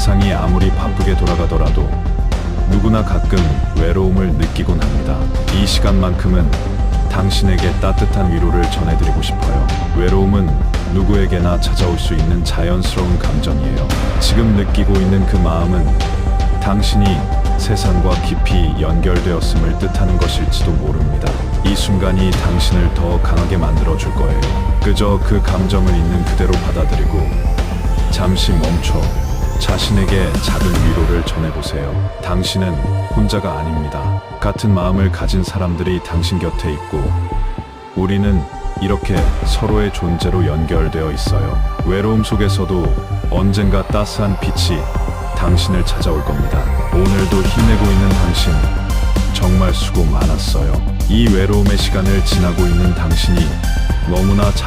세상이 아무리 바쁘게 돌아가더라도 누구나 가끔 외로움을 느끼곤 합니다. 이 시간만큼은 당신에게 따뜻한 위로를 전해드리고 싶어요. 외로움은 누구에게나 찾아올 수 있는 자연스러운 감정이에요. 지금 느끼고 있는 그 마음은 당신이 세상과 깊이 연결되었음을 뜻하는 것일지도 모릅니다. 이 순간이 당신을 더 강하게 만들어 줄 거예요. 그저 그 감정을 있는 그대로 받아들이고 잠시 멈춰 자신에게 작은 위로를 전해보세요. 당신은 혼자가 아닙니다. 같은 마음을 가진 사람들이 당신 곁에 있고 우리는 이렇게 서로의 존재로 연결되어 있어요. 외로움 속에서도 언젠가 따스한 빛이 당신을 찾아올 겁니다. 오늘도 힘내고 있는 당신 정말 수고 많았어요. 이 외로움의 시간을 지나고 있는 당신이 너무나 잘